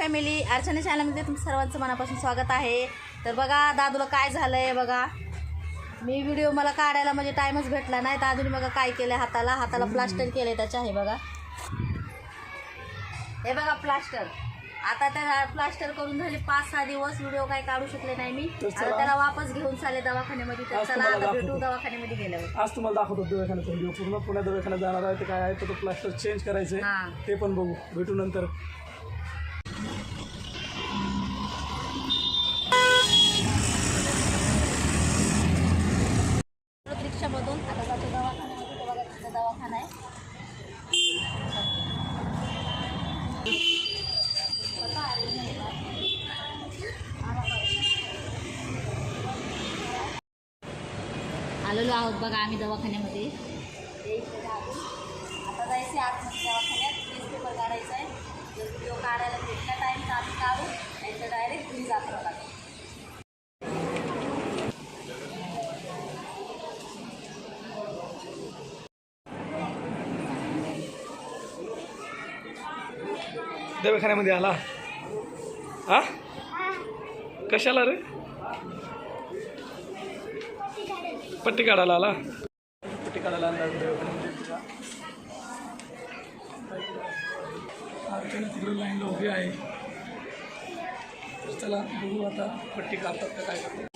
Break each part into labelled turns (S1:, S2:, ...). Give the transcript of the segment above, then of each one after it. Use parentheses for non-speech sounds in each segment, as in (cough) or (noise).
S1: Family Archana चॅनलमध्ये तुमचं सर्वांचं मनापासून स्वागत आहे. तर बघा दादूला काय झालं आहे बघा. मी व्हिडिओ मला काढायला म्हणजे टाईमच भेटला नाही. दादूने बघा काय केलं हाताला. हाताला प्लास्टर केलं त्याच्या हे बघा. हे बघा प्लास्टर. आता त्या प्लास्टर करून झाले पाच सहा दिवस. व्हिडिओ काय काढू शकले नाही मी.
S2: तर
S1: आता. त्याला वापस घेऊन चालले दवाखान्यामध्ये. तर चला आता भेटू. दवाखान्यामध्ये गेल्यावर.
S2: आज तुम्हाला दाखवतो दवाखान्याचा व्हिडिओ. पूर्ण पुण्या दवाखान्यात जाणार आहे. ते काय आहे तर प्लास्टर चेंज करायचं. आहे ते पण बघू. भेटू नंतर
S1: रिक्षामधून आता जातो दवाखान्यामध्ये तो बघा तिथं दवाखाना आहे आलेलो आहोत बघा आम्ही दवाखान्यामध्ये. इकडे आलो. आता जायचं आहे आतमध्ये दवाखान्यात. केस पेपर काढायचा आहे. जर व्हिडिओ काढायला भेटला टाईम तर आम्ही काढू. नाही तर डायरेक्ट घरी जातो बघा
S2: दवाखान्यामध्ये आला? हा कशाला रे? पट्टी काढायला आला. पट्टी काढायला आला तिकडे लाईनला उभी आहे. तर चला बघू आता पट्टी काढतात का काय करतात.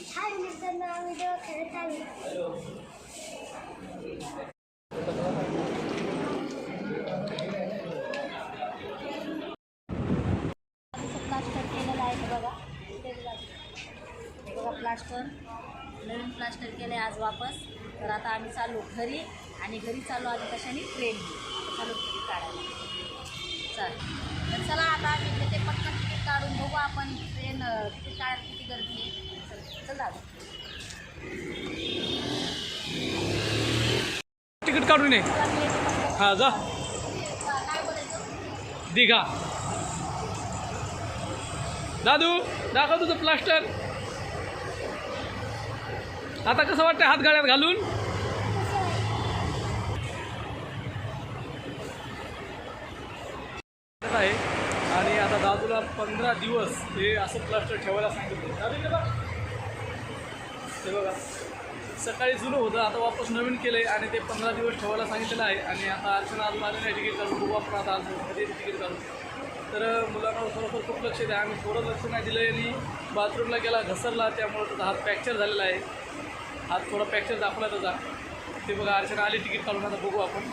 S1: प्लास्टर. प्लास्टर नवीन प्लास्टर केलं आज वापस. तर आता आम्ही चालू घरी आणि घरी चालू आम्ही कशाने? ट्रेन चालू तिकीट काढायला. चल. तर चला आता आम्ही इकडे ते पटकन तिकीट काढून बघू आपण. ट्रेन अं, तिकीट काढायला किती गर्दी आहे. चल चल दादा.
S2: तिकीट काढून ये.
S1: हां
S2: हा जा. दिघा. दादू दाखव तुझं प्लास्टर. आता कसं वाटतं हात गाड्यात घालून? आहे? आणि आता दादूला पंधरा दिवस हे असं प्लास्टर ठेवायला सांगितलं. ते बघा. सकाळी जुनं होतं आता वापस नवीन केलं आहे आणि ते पंधरा दिवस ठेवायला सांगितलेलं आहे. आणि आता अर्चना आज आली नाही तिकीट काढून. खूप वापर आता आज तिकीट काढून? तर मुलांना खरोखर खूप लक्ष द्या. आम्ही थोडं लक्ष नाही दिलं आणि बाथरूमला गेला घसरला त्यामुळं त्याचा हात फ्रॅक्चर झालेला आहे. हात थोडा फ्रॅक्चर दाखवला त्याचा. ते बघा अर्चना आली तिकीट काढून आता बघू आपण.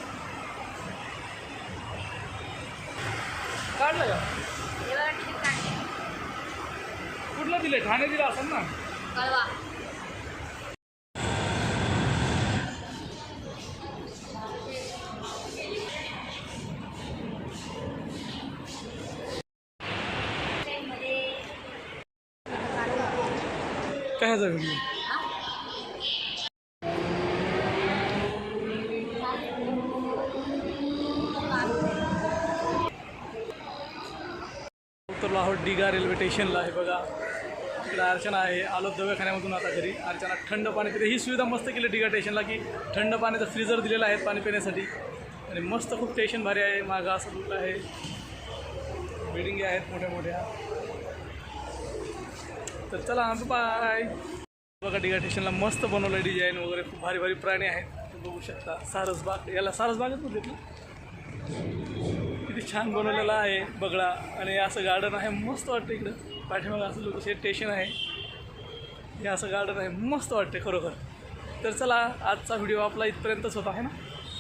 S2: काढलं का? कुठलं दिलं ठाणे दिलं असेल ना?
S1: कळवा.
S2: काय ह्याचा व्हिडिओ उतरलो आहोत डिगा रेल्वे स्टेशनला आहे बघा. इकडे अर्चना आहे आलो दवाखान्यामधून आता घरी. अर्चना थंड पाणी पिते. ही सुविधा मस्त केली डिगा स्टेशनला की थंड पाण्याचा फ्रीजर दिलेला आहे पाणी पिण्यासाठी. आणि मस्त खूप स्टेशन भारी आहे. मागं असं लुक आहे? बिल्डिंगी आहेत मोठ्या मोठ्या तर चला बाय बघा डिगा स्टेशनला मस्त बनवलं डिझाईन वगैरे. खूप भारी भारी प्राणी आहेत. तुम्ही बघू शकता. सारसबाग याला सारसबागच ना? किती छान बनवलेला आहे बगळा. आणि असं गार्डन आहे मस्त वाटतं इकडं. पाठीमागं असं लोक स्टेशन आहे. हे असं गार्डन आहे मस्त वाटते खरोखर. तर चला आजचा व्हिडिओ आपला इथपर्यंतच होता आहे ना?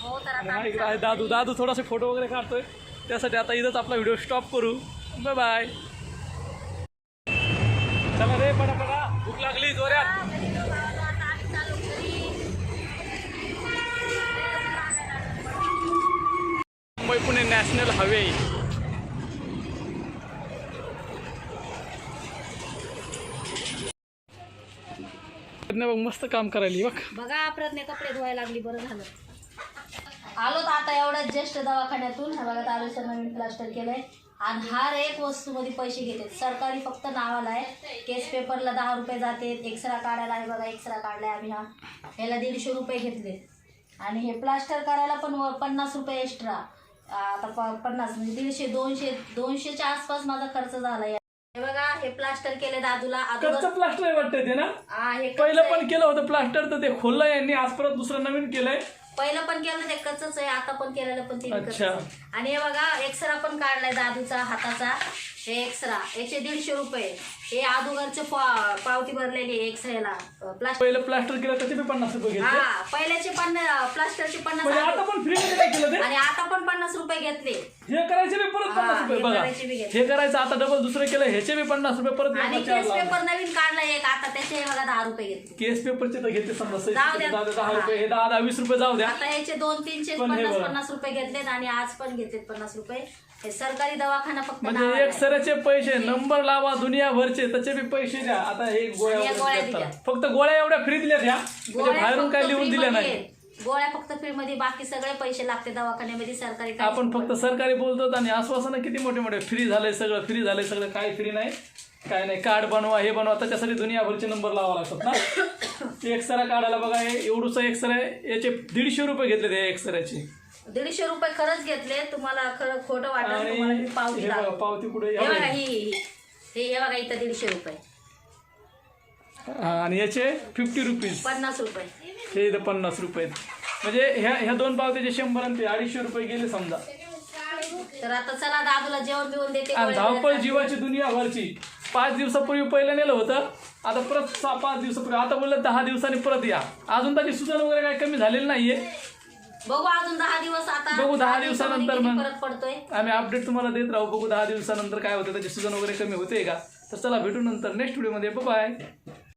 S1: हो
S2: हा इकडं आहे दादू. दादू थोडासा फोटो वगैरे काढतोय. त्यासाठी आता इथंच आपला व्हिडिओ स्टॉप करू. बाय बाय चला रे पडा पडा. भूक लागली जोऱ्यात मुंबई पुणे नॅशनल हायवे. बघ मस्त काम करायली बघ.
S1: बघा प्रज्ञा कपडे धुवायला लागली बरं झालं. आलो तर आता एवढ्या ज्येष्ठ दवाखान्यातून. हा बघा तालुक्याचं नवीन प्लास्टर केलंय. आणि हर एक वस्तूमध्ये पैसे घेते सरकारी फक्त नावाला आहे. केस पेपरला दहा रुपये जाते एक्सरा काढायला आहे बघा एक्सरा काढलाय आम्ही हा. ह्याला दीडशे रुपये घेतले. आणि हे प्लास्टर करायला पण पन्नास रुपये एक्स्ट्रा आता प- पन्नास म्हणजे दीडशे दोनशे दोनशेच्या आसपास माझा खर्च झाला या. हे बघा हे प्लास्टर केले दादूला.
S2: कच्चं प्लास्टर वाटतं ते ना?
S1: हा हे
S2: पहिलं पण केलं होतं प्लास्टर तर ते खोललं यांनी. आज परत दुसरं नवीन केलंय.
S1: पहिलं पण केलं ते कच्चच आहे आता पण केलेलं पण ते. आहे. आणि हे बघा एक्सरा पण काढलाय दादूचा हाताचा हे एक्सरा एकशे दीडशे रुपये हे अगोदरचे पावती भरलेली एक्सरेला प्लास्टर
S2: पहिलं प्लास्टर केलं त्याचे बी पन्नास रुपये घेतले
S1: हा पहिल्याचे पन्नास प्लास्टरचे पन्नास
S2: म्हणजे आता
S1: आले.
S2: पण फ्री काय केलं ते
S1: आणि आता पण पन्नास रुपये घेतले
S2: हे करायचे बी परत
S1: हा,
S2: पन्नास रुपये
S1: हे
S2: बघा
S1: करायचे बी घेतले.
S2: हे करायचं आता डबल दुसरं केलं ह्याचे बी पन्नास रुपये परत
S1: आणि केस. पेपर नवीन काढला एक आता त्याचे बघा दहा रुपये घेतले
S2: केस पेपरचे तर घेते समजा सही
S1: जाऊ द्या.
S2: द्या, दहा रुपये हे दहा दहा वीस रुपये जाऊ द्या
S1: आता याचे दोन तीनशे
S2: पण हे
S1: पन्नास
S2: बघा.
S1: पन्नास रुपये घेतलेत आणि आज पण घेतलेत पन्नास रुपये हे सरकारी दवाखाना फक्त
S2: म्हणजे
S1: नावाला
S2: एक
S1: आहे.
S2: सराचे पैसे नंबर लावा दुनियाभरचे त्याचे बी पैसे द्या आता हे गोळ्या
S1: आणि या
S2: वगैरे
S1: गोळ्या
S2: देतात. फक्त गोळ्या एवढ्या फ्री दिल्या द्या म्हणजे
S1: गोळ्या
S2: बाहेरून
S1: फक्त
S2: काय लिहून
S1: free
S2: दिल्या
S1: मध्ये
S2: नाही
S1: आहेत. गोळ्या फक्त फ्री मध्ये बाकी सगळे पैसे लागते दवाखान्यामध्ये सरकारी काहीच
S2: आपण. फक्त सरकारी बोलतो आणि आश्वासनं किती मोठे मोठे फ्री झाले सगळं फ्री झालंय सगळं काय फ्री नाही काय नाही कार्ड बनवा हे बनवा त्याच्यासाठी दुनियाभरचे नंबर लावा लागतात ना (coughs) एक्सरा काढायला बघा हे एवढूसा एक्सरा याचे दीडशे रुपये घेतले ते एक्सराचे
S1: दीडशे रुपये खरंच घेतले तुम्हाला खरं खोटं वाटत
S2: आणि
S1: तुम्हाला मी पावती
S2: हे बघा. पावती कुठे
S1: हे बघा ही ही. हे. हे बघा इथं दीडशे रुपये.
S2: आणि याचे फिफ्टी रुपीज
S1: पन्नास रुपये.
S2: हे इथं पन्नास रुपये म्हणजे ह्या ह्या दोन पावत्याचे शंभर आणि ते अडीचशे रुपये गेले समजा.
S1: तर आता चला दादूला जेवण बिवून देते.
S2: आणि
S1: गोळ्या
S2: धावपळ
S1: बिळ्या
S2: जीवाची दुनिया भरची. पाच दिवसापूर्वी पहिलं नेलं होतं. आता परत सहा पाच दिवसापूर्वी. आता बोललं दहा दिवसांनी परत या. अजून त्याची सुचन वगैरे काही कमी झालेली नाहीये.
S1: बघू अजून दहा दिवस आता.
S2: बघू दहा दिवसानंतर
S1: किती
S2: मग.
S1: परत पडतोय?
S2: आम्ही अपडेट तुम्हाला देत राहू. बघू दहा दिवसानंतर काय होतं त्याची सुजन वगैरे कमी होते का? तर चला भेटू नंतर नेक्स्ट व्हिडिओमध्ये बाय